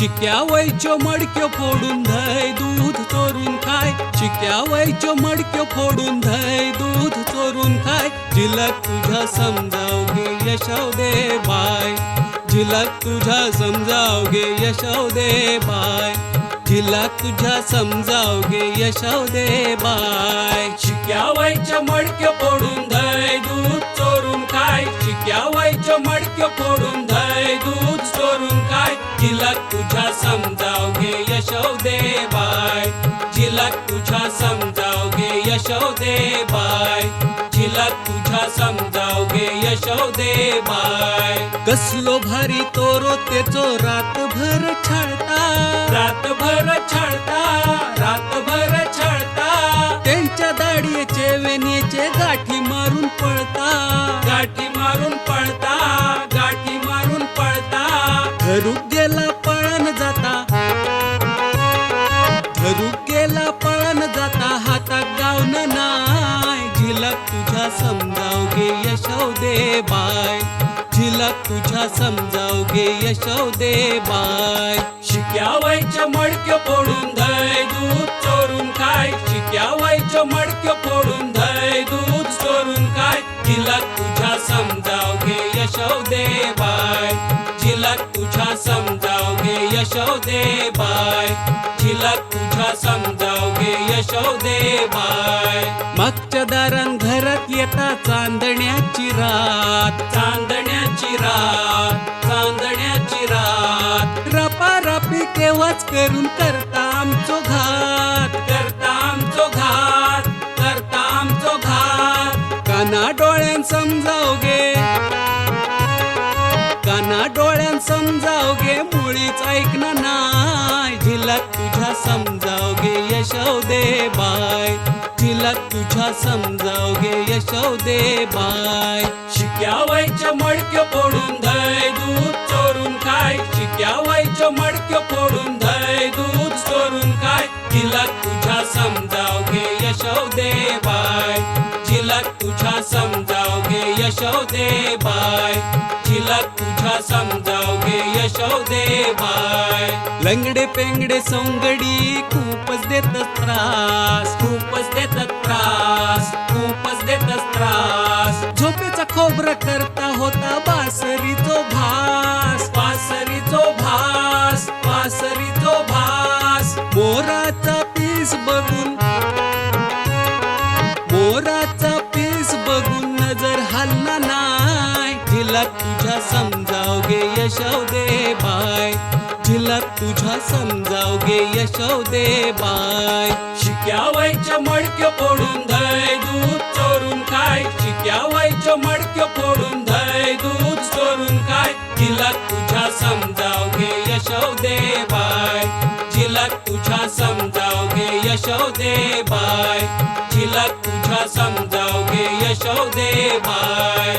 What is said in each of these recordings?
चिक्या वयच्यो मडक्यो फोडून धय दूध चोरून खाय. चिक्या वयच्यो मडक्यो फोडून धय दूध चोरून खाय. जिलक तुझ्या समजाव गे यशव दे बाय. झिलक तुझ्या समजाव गे यशव दे बाय. झिलक तुझ्या समजाव गे यशव दे बाय. शिक्या वयच्या मडक्यो फोडून धय दूध चोरून खाय. शिक्या वयच्या मडक्यो फोडून तुझ्या समजाव गे यशव दे बाय. जिला तुझ्या समजाव गे यशव दे बाय. जिला तुझ्या समजाव गे यशव दे बाय. कसलो भारी तोरो तेचो रातभर छळता. रातभर छळता रातभर छळता. त्यांच्या दाढीचे वेणीचे गाठी मारून पळता. गाठी मारून पळता गाठी मारून पळता. धरू गेला तुझ्या समजावगे यशव दे बाय. झिलक तुझ्या समजावगे यशव दे बाय. शिक्यावायच्या वयच्या मडक्यो फोडून धय दूध चोरून काय शिक्यावायच्या वयच्या मडक्यो फोडून धय दूध चोरून काय झिलक तुझ्या समजावगे यशव दे बाय. झिलक तुझ्या समजावगे यशव दे बाय. झिलक तुझ्या समजावगे यशव दे बाय. मागच्या दारान येता चांदण्याची रात. चांदण्याची रात चांदण्याची रात. रपा रपी केव्हाच करून करता आमचो घात. करता आमचो घात करता आमचो घात. काना डोळ्यान समजाव गे. काना डोळ्यान समजाव गे मुळीच ऐकना नाय. झिलक तुझ्या समजाव गे यशव दे बाय. झिलक तुझ्या समजाव गे दे बाय. शिक्या वयच्या फोडून धय दूध चोरून खाय. शिक्या वयच्या फोडून धय दूध चोरून खाय. तिला तुझ्या समजाव गे यशव दे बाय. झिलक तुझ्या समजाव गे यशव दे बाय. झिलक तुझ्या समजाव गे यशव दे बाय. लंगडे पेंगडे सोंगडी खूपच देत त्रास. पासरीचो भास पासरीचो भास पासरीचो भास. मोराचा पीस बघून मोराचा पीस बघून नजर हल्ला नाय झिलक तुझ्या समजाव गे यशव दे बाय. झिलक तुझ्या समजाव गे यशव दे बाय. शिक्यावायच्या मडक्या पडून समजावगे समजाव यशव दे बाय. झिलक तुझ्या समजावगे यशव दे बाय.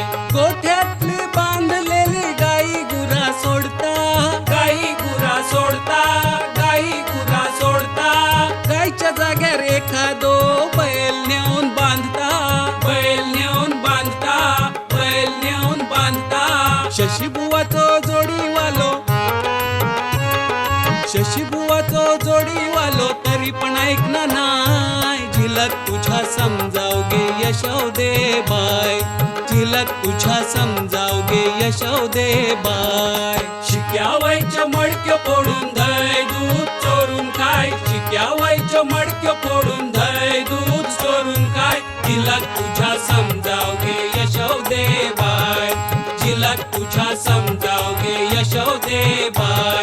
तरी पण ऐकणं नाय झिलक तुझ्या समजावगे यशव दे बाय. झिलक तुझ्या समजावगे यशव दे बाय. शिक्यावायच्या वयच्या मडक्यो फोडून धय दूध चोरून काय शिक्यावायच्या वयच्या मडक्यो फोडून धय दूध चोरून काय झिलक तुझ्या समजावगे यशव दे बाय. झिलक तुझ्या समजावगे यशव दे बाय.